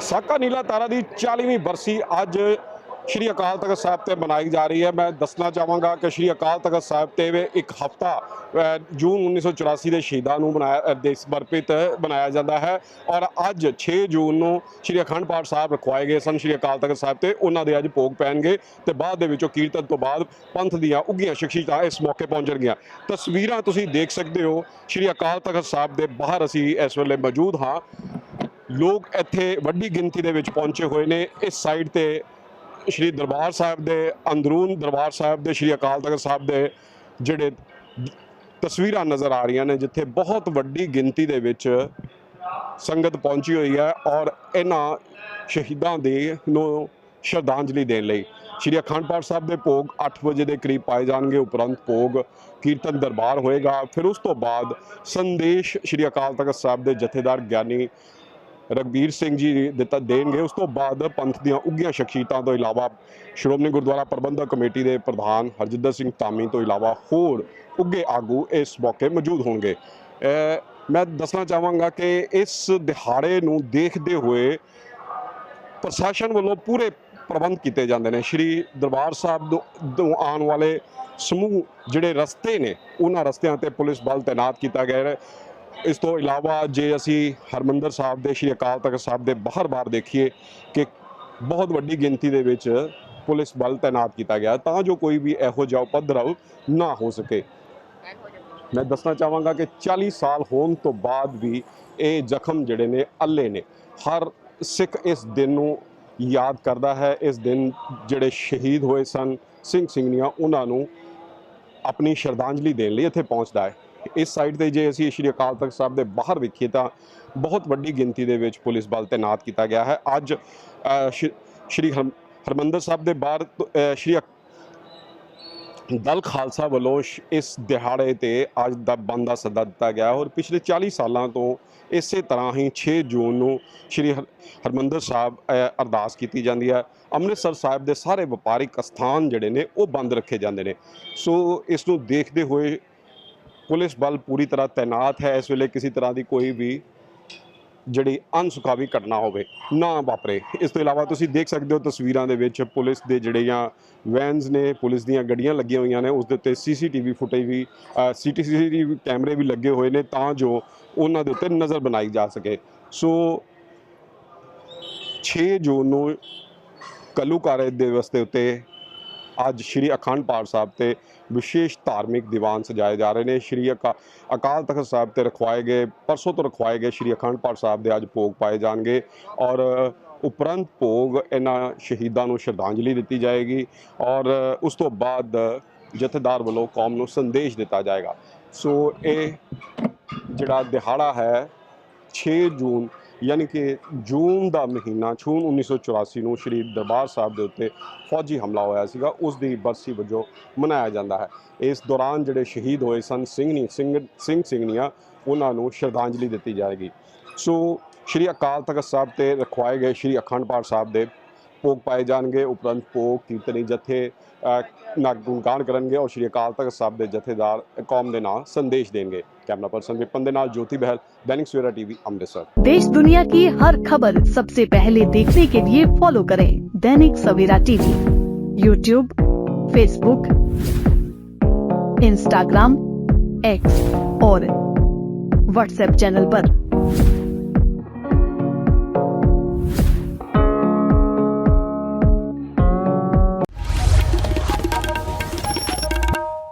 ਸਾਕਾ ਨੀਲਾ ਤਾਰਾ ਦੀ 40ਵੀਂ ਬਰਸੀ ਅੱਜ ਸ਼੍ਰੀ ਅਕਾਲ ਤਖਤ ਸਾਹਿਬ ਤੇ ਮਨਾਈ ਜਾ ਰਹੀ ਹੈ। ਮੈਂ ਦੱਸਣਾ ਚਾਹਾਂਗਾ ਕਿ ਸ਼੍ਰੀ ਅਕਾਲ ਤਖਤ ਸਾਹਿਬ ਤੇ ਵੀ ਇੱਕ ਹਫਤਾ ਜੂਨ 1984 ਦੇ ਸ਼ਹੀਦਾਂ ਨੂੰ ਬਣਾਇਆ ਅ, ਦੇ ਸਮਰਪਿਤ ਬਣਾਇਆ ਜਾਂਦਾ ਹੈ ਔਰ ਅੱਜ 6 ਜੂਨ ਨੂੰ ਸ਼੍ਰੀ ਅਖੰਡ ਪਾਠ ਸਾਹਿਬ ਰਖਵਾਏ ਗਏ ਸਨ। ਸ਼੍ਰੀ ਅਕਾਲ ਤਖਤ ਸਾਹਿਬ ਤੇ ਉਹਨਾਂ ਦੇ ਅੱਜ ਭੋਗ ਪੈਣਗੇ ਤੇ ਬਾਅਦ ਦੇ ਵਿੱਚੋਂ ਕੀਰਤਨ ਤੋਂ ਬਾਅਦ ਪੰਥ ਦੀਆਂ ਉੱਗੀਆਂ ਸ਼ਖਸੀਅਤਾਂ ਇਸ ਮੌਕੇ ਪਹੁੰਚਣਗੀਆਂ। ਤਸਵੀਰਾਂ ਤੁਸੀਂ ਦੇਖ ਸਕਦੇ ਹੋ ਸ਼੍ਰੀ ਅਕਾਲ ਤਖਤ ਸਾਹਿਬ ਦੇ ਬਾਹਰ ਅਸੀਂ ਇਸ ਵੇਲੇ ਮੌਜੂਦ ਹਾਂ। ਲੋਕ ਇੱਥੇ ਵੱਡੀ ਗਿਣਤੀ ਦੇ ਵਿੱਚ ਪਹੁੰਚੇ ਹੋਏ ਨੇ। ਇਸ ਸਾਈਡ ਤੇ ਸ਼੍ਰੀ ਦਰਬਾਰ ਸਾਹਿਬ ਦੇ ਅੰਦਰੂਨ ਦਰਬਾਰ ਸਾਹਿਬ ਦੇ ਸ਼੍ਰੀ ਅਕਾਲ ਤਖਤ ਸਾਹਿਬ ਦੇ ਜਿਹੜੇ ਤਸਵੀਰਾਂ ਨਜ਼ਰ ਆ ਰਹੀਆਂ ਨੇ, ਜਿੱਥੇ ਬਹੁਤ ਵੱਡੀ ਗਿਣਤੀ ਦੇ ਵਿੱਚ ਸੰਗਤ ਪਹੁੰਚੀ ਹੋਈ ਹੈ ਔਰ ਇਹਨਾਂ ਸ਼ਹੀਦਾਂ ਦੇ ਨੂੰ ਸ਼ਰਧਾਂਜਲੀ ਦੇਣ ਲਈ। ਸ਼੍ਰੀ ਅਖੰਡ ਪਾਠ ਸਾਹਿਬ ਦੇ ਭੋਗ 8 ਵਜੇ ਦੇ ਕਰੀਬ ਪਾਏ ਜਾਣਗੇ। ਉਪਰੰਤ ਭੋਗ, ਕੀਰਤਨ ਦਰਬਾਰ ਹੋਏਗਾ। ਫਿਰ ਉਸ ਤੋਂ ਬਾਅਦ ਸੰਦੇਸ਼ ਸ਼੍ਰੀ ਅਕਾਲ ਤਖਤ ਸਾਹਿਬ ਦੇ ਜਥੇਦਾਰ ਗਿਆਨੀ ਰਗਬੀਰ ਸਿੰਘ ਜੀ ਦਿੱਤਾ ਦੇਣਗੇ। ਉਸ ਤੋਂ ਬਾਅਦ ਪੰਥ ਦੀਆਂ ਉੱਗੀਆਂ ਸ਼ਖਸੀਅਤਾਂ ਤੋਂ ਇਲਾਵਾ ਸ਼੍ਰੋਮਣੀ ਗੁਰਦੁਆਰਾ ਪ੍ਰਬੰਧਕ ਕਮੇਟੀ ਦੇ ਪ੍ਰਧਾਨ ਹਰਜਿੰਦਰ ਸਿੰਘ ਧਾਮੀ ਤੋਂ ਇਲਾਵਾ ਹੋਰ ਉੱਗੇ ਆਗੂ ਇਸ ਮੌਕੇ ਮੌਜੂਦ ਹੋਣਗੇ। ਮੈਂ ਦੱਸਣਾ ਚਾਹਾਂਗਾ ਕਿ ਇਸ ਦਿਹਾੜੇ ਨੂੰ ਦੇਖਦੇ ਹੋਏ ਪ੍ਰਸ਼ਾਸਨ ਵੱਲੋਂ ਪੂਰੇ ਪ੍ਰਬੰਧ ਕੀਤੇ ਜਾਂਦੇ ਨੇ। ਸ਼੍ਰੀ ਦਰਬਾਰ ਸਾਹਿਬ ਤੋਂ- ਤੋਂ ਆਉਣ ਵਾਲੇ ਸਮੂਹ ਜਿਹੜੇ ਰਸਤੇ ਨੇ, ਉਹਨਾਂ ਰਸਤਿਆਂ ਤੇ ਪੁਲਿਸ ਬਲ ਤਾਇਨਾਤ ਕੀਤਾ ਗਿਆ ਹੈ। ਇਸ ਤੋਂ ਇਲਾਵਾ ਜੇ ਅਸੀਂ ਹਰਮੰਦਰ ਸਾਹਿਬ ਦੇ, ਸ਼੍ਰੀ ਅਕਾਲ ਤਖਤ ਸਾਹਿਬ ਦੇ ਬਾਹਰ-ਬਾਹਰ ਦੇਖੀਏ ਕਿ ਬਹੁਤ ਵੱਡੀ ਗਿਣਤੀ ਦੇ ਵਿੱਚ ਪੁਲਿਸ ਬਲ ਤਾਇਨਾਤ ਕੀਤਾ ਗਿਆ, ਤਾਂ ਜੋ ਕੋਈ ਵੀ ਇਹੋ ਜਿਹਾ ਉਪਦਰਵ ਨਾ ਹੋ ਸਕੇ। ਮੈਂ ਦੱਸਣਾ ਚਾਹਾਂਗਾ ਕਿ 40 ਸਾਲ ਹੋਣ ਤੋਂ ਬਾਅਦ ਵੀ ਇਹ ਜ਼ਖਮ ਜਿਹੜੇ ਨੇ ਅੱਲੇ ਨੇ। ਹਰ ਸਿੱਖ ਇਸ ਦਿਨ ਨੂੰ ਯਾਦ ਕਰਦਾ ਹੈ, ਇਸ ਦਿਨ ਜਿਹੜੇ ਸ਼ਹੀਦ ਹੋਏ ਸਨ ਸਿੰਘ ਸਿੰਘਨੀਆਂ ਉਹਨਾਂ ਨੂੰ ਆਪਣੀ ਸ਼ਰਧਾਂਜਲੀ ਦੇਣ ਲਈ ਇੱਥੇ ਪਹੁੰਚਦਾ ਹੈ। ਇਸ ਸਾਈਡ ਤੇ ਜੇ ਅਸੀਂ ਸ਼੍ਰੀ ਅਕਾਲ ਤਖਤ ਸਾਹਿਬ ਦੇ ਬਾਹਰ ਵੇਖੀਏ ਤਾਂ ਬਹੁਤ ਵੱਡੀ ਗਿਣਤੀ ਦੇ ਵਿੱਚ ਪੁਲਿਸ ਬਲ ਤਾਇਨਾਤ ਕੀਤਾ ਗਿਆ ਹੈ। ਅੱਜ ਸ਼੍ਰੀ- ਸ਼੍ਰੀ ਹਰ- ਹਰਿਮੰਦਰ ਸਾਹਿਬ ਦੇ ਬਾਹਰ ਸ਼੍ਰੀ ਅਕ- ਦਲ ਖਾਲਸਾ ਵੱਲੋਂ ਸ਼- ਇਸ ਦਿਹਾੜੇ ਤੇ ਅੱਜ ਦਾ ਬੰਦ ਦਾ ਸੱਦਾ ਦਿੱਤਾ ਗਿਆ ਔਰ ਪਿਛਲੇ 40 ਸਾਲਾਂ ਤੋਂ ਇਸੇ ਤਰ੍ਹਾਂ ਹੀ 6 ਜੂਨ ਨੂੰ ਸ਼੍ਰੀ ਹਰ- ਹਰਿਮੰਦਰ ਸਾਹਿਬ ਅਰਦਾਸ ਕੀਤੀ ਜਾਂਦੀ ਹੈ। ਅੰਮ੍ਰਿਤਸਰ ਸਾਹਿਬ ਦੇ ਸਾਰੇ ਵਪਾਰਿਕ ਸਥਾਨ ਜਿਹੜੇ ਨੇ ਉਹ ਬੰਦ ਰੱਖੇ ਜਾਂਦੇ ਨੇ। ਸੋ ਇਸ ਨੂੰ ਦੇਖਦੇ ਹੋਏ ਪੁਲਿਸ ਬਲ ਪੂਰੀ ਤਰ੍ਹਾਂ ਤਾਇਨਾਤ ਹੈ, ਇਸ ਵੇਲੇ ਕਿਸੇ ਤਰ੍ਹਾਂ ਦੀ ਕੋਈ ਵੀ ਜਿਹੜੀ ਅਨਸੁਖਾਵੀ ਘਟਨਾ ਹੋਵੇ, ਨਾ ਵਾਪਰੇ। ਇਸ ਤੋਂ ਇਲਾਵਾ ਤੁਸੀਂ ਦੇਖ ਸਕਦੇ ਹੋ ਤਸਵੀਰਾਂ ਦੇ ਵਿੱਚ ਪੁਲਿਸ ਦੇ ਜਿਹੜੀਆਂ ਵੈਨਸ ਨੇ, ਪੁਲਿਸ ਦੀਆਂ ਗੱਡੀਆਂ ਲੱਗੀਆਂ ਹੋਈਆਂ ਨੇ, ਉਸ ਦੇ ਉੱਤੇ ਸੀਸੀਟੀਵੀ ਫੁਟੇਜ ਵੀ ਸੀਸੀਟੀਵੀ ਕੈਮਰੇ ਵੀ ਲੱਗੇ ਹੋਏ ਨੇ ਤਾਂ ਜੋ ਉਹਨਾਂ ਦੇ ਉੱਤੇ ਨਜ਼ਰ ਬਣਾਈ ਜਾ ਸਕੇ। ਸੋ 6 ਜੂਨ ਨੂੰ ਕੱਲੂਕਾਰੇ ਦਿਵਸ ਦੇ ਉੱਤੇ ਅੱਜ ਸ਼੍ਰੀ ਅਖੰਡ ਪਾਠ ਸਾਹਿਬ ਤੇ ਵਿਸ਼ੇਸ਼ ਧਾਰਮਿਕ ਦੀਵਾਨ ਸਜਾਏ ਜਾ ਰਹੇ ਨੇ। ਸ਼੍ਰੀ ਅਕਾ- ਅਕਾਲ ਤਖਤ ਸਾਹਿਬ ਤੇ ਰਖਵਾਏ ਗਏ, ਪਰਸੋਂ ਤੋਂ ਰਖਵਾਏ ਗਏ ਸ਼੍ਰੀ ਅਖੰਡ ਪਾਠ ਸਾਹਿਬ ਦੇ ਅੱਜ ਭੋਗ ਪਾਏ ਜਾਣਗੇ ਔਰ ਉਪਰੰਤ ਭੋਗ ਇਹਨਾਂ ਸ਼ਹੀਦਾਂ ਨੂੰ ਸ਼ਰਧਾਂਜਲੀ ਦਿੱਤੀ ਜਾਏਗੀ ਔਰ ਉਸ ਤੋਂ ਬਾਅਦ ਜਥੇਦਾਰ ਵੱਲੋਂ ਕੌਮ ਨੂੰ ਸੰਦੇਸ਼ ਦਿੱਤਾ ਜਾਏਗਾ। ਸੋ ਇਹ ਜਿਹੜਾ ਦਿਹਾੜਾ ਹੈ 6 ਜੂਨ ਯਾਨੀ ਕਿ ਜੂਨ ਦਾ ਮਹੀਨਾ, ਜੂਨ 1984 ਨੂੰ ਸ਼੍ਰੀ ਦਰਬਾਰ ਸਾਹਿਬ ਦੇ ਉੱਤੇ ਫੌਜੀ ਹਮਲਾ ਹੋਇਆ ਸੀਗਾ, ਉਸ ਦੀ ਬਰਸੀ ਵਜੋਂ ਮਨਾਇਆ ਜਾਂਦਾ ਹੈ। ਇਸ ਦੌਰਾਨ ਜਿਹੜੇ ਸ਼ਹੀਦ ਹੋਏ ਸਨ, ਸਿੰਘਨੀ, ਸਿੰਘ ਸਿੰਘ ਸਿੰਘਨੀਆਂ, ਉਹਨਾਂ ਨੂੰ ਸ਼ਰਧਾਂਜਲੀ ਦਿੱਤੀ ਜਾਏਗੀ। ਸੋ ਸ਼੍ਰੀ ਅਕਾਲ ਤਖਤ ਸਾਹਿਬ ਤੇ ਰਖਵਾਏ ਗਏ ਸ਼੍ਰੀ ਅਖੰਡ ਪਾਠ ਸਾਹਿਬ ਦੇ ਭੋਗ ਪਾਏ ਜਾਣਗੇ ਉਪਰੰਤ ਭੋਗ ਕੀਰਤਨੀ ਜਥੇ ਅ, ਨਾ ਗੁਣਗਾਨ ਕਰਨਗੇ ਔਰ ਸ਼੍ਰੀ ਅਕਾਲ ਤਖਤ ਸਾਹਿਬ ਦੇ ਜਥੇਦਾਰ ਕੌਮ ਦੇ ਨਾਂ ਸੰਦੇਸ਼ ਦੇਣਗੇ ਕੈਮਰਾ ਪਰਸਨ ਵਿਪਨ ਦੇ ਨਾਲ ਜੋਤੀ ਬਹਿਲ दैनिक सवेरा टीवी अमृतसर देश दुनिया की हर खबर सबसे पहले देखने के लिए फॉलो करें Dainik Savera TV YouTube Facebook Instagram X और व्हाट्सएप चैनल पर।